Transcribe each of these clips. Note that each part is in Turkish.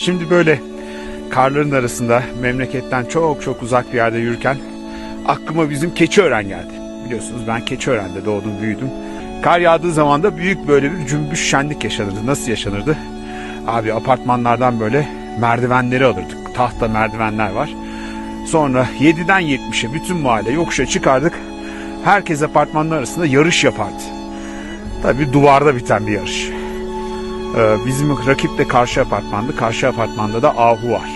Şimdi böyle karların arasında memleketten çok çok uzak bir yerde yürürken aklıma bizim Keçiören geldi. Biliyorsunuz ben Keçiören'de doğdum büyüdüm. Kar yağdığı zaman da büyük böyle bir cümbüş şenlik yaşanırdı. Nasıl yaşanırdı? Abi apartmanlardan böyle merdivenleri alırdık. Tahta merdivenler var. Sonra 7'den 70'e bütün mahalle yokuşa çıkardık. Herkes apartmanlar arasında yarış yapardı. Tabii duvarda biten bir yarış. Ee, bizim rakip de karşı apartmandı. Karşı apartmanda da Ahu var.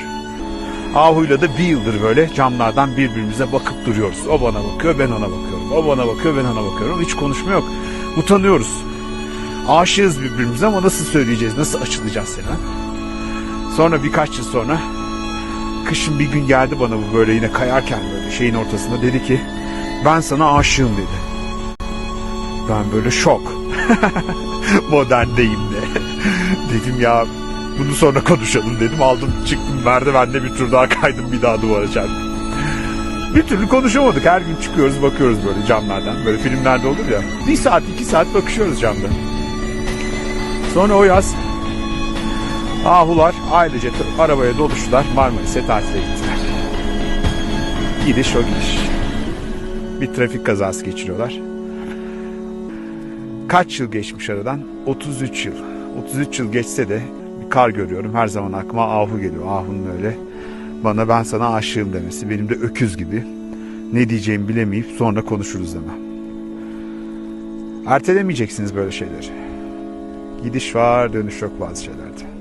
Ahu'yla da bir yıldır böyle camlardan birbirimize bakıp duruyoruz. O bana bakıyor, ben ona bakıyorum. O bana bakıyor, ben ona bakıyorum. Hiç konuşma yok. Utanıyoruz. Aşığız birbirimize ama nasıl söyleyeceğiz, nasıl açılacağız seni? Sonra birkaç yıl sonra kışın bir gün geldi bana bu böyle yine kayarken böyle şeyin ortasında dedi ki ben sana aşığım dedi. Ben böyle şok. Moderndeyim de. dedim ya bunu sonra konuşalım dedim. Aldım çıktım merdivenle bir tur daha kaydım bir daha duvara çarptım. Bir türlü konuşamadık. Her gün çıkıyoruz bakıyoruz böyle camlardan. Böyle filmlerde olur ya. Bir saat iki saat bakışıyoruz camda. Sonra o yaz Ahular ailece arabaya doluştular. Marmaris'e tatile gittiler. Gidiş o gidiş. Bir trafik kazası geçiriyorlar. Kaç yıl geçmiş aradan? 33 yıl. 33 yıl geçse de bir kar görüyorum. Her zaman aklıma Ahu geliyor. Ahu'nun öyle bana ben sana aşığım demesi. Benim de öküz gibi. Ne diyeceğimi bilemeyip sonra konuşuruz deme. Ertelemeyeceksiniz böyle şeyleri. Gidiş var dönüş yok bazı şeylerde.